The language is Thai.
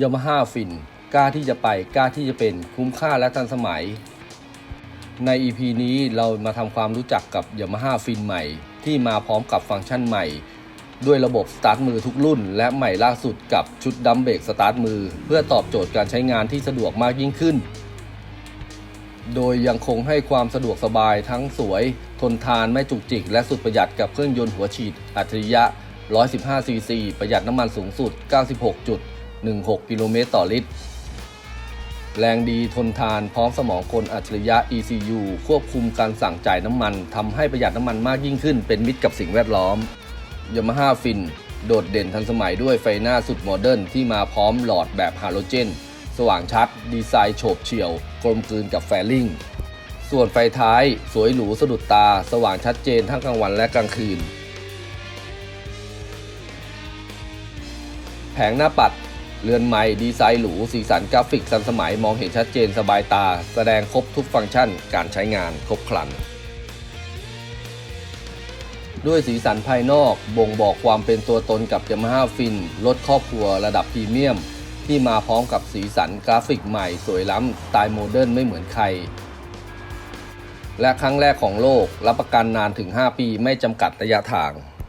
ยามาฮ่าฟินกล้าที่จะไปกล้าที่จะเป็นคุ้มค่าและทันสมัย ใน EP นี้เรามาทำความรู้จักกับ Yamaha Fin ใหม่ ที่มาพร้อมกับฟังก์ชันใหม่ ด้วยระบบสตาร์ทมือทุกรุ่น และใหม่ล่าสุดกับชุดดัมเบรกสตาร์ทมือ เพื่อตอบโจทย์การใช้งานที่สะดวกมากยิ่งขึ้น โดยยังคงให้ความสะดวกสบายทั้งสวย ทนทานไม่จุกจิก และสุดประหยัดกับเครื่องยนต์หัวฉีดอัจฉริยะ 115ซีซีประหยัดน้ำมันสูงสุด 16 กิโลเมตรต่อลิตร แรงดีทนทานพร้อมสมองกลอัจฉริยะ ECU ควบคุมการสั่งจ่ายน้ำมันทำให้ประหยัดน้ำมันมากยิ่งขึ้นเป็นมิตรกับสิ่งแวดล้อม Yamaha Fin โดดเด่นทันสมัยด้วยไฟหน้าสุดโมเดิร์นที่มาพร้อมหลอดแบบฮาโลเจน สว่างชัด ดีไซน์โฉบเฉี่ยว กลมกลืนกับแฟลิงส่วนไฟท้ายสวยหรูสะดุดตา สว่างชัดเจนทั้งกลางวันและกลางคืน แผงหน้าปัด เรือนไม้ดีไซน์หรูสีสันกราฟิกทันสมัยมองเห็นชัดเจนสบายตา แสดงครบทุกฟังก์ชันการใช้งานครบครัน ด้วยสีสันภายนอกบ่งบอกความเป็นตัวตนกับ Yamaha Fin รถครอบครัวระดับพรีเมียม ที่มาพร้อมกับสีสันกราฟิกใหม่สวยล้ำสไตล์โมเดิร์นไม่เหมือนใคร และครั้งแรกของโลกรับประกันนานถึง 5 ปีไม่จำกัดระยะทาง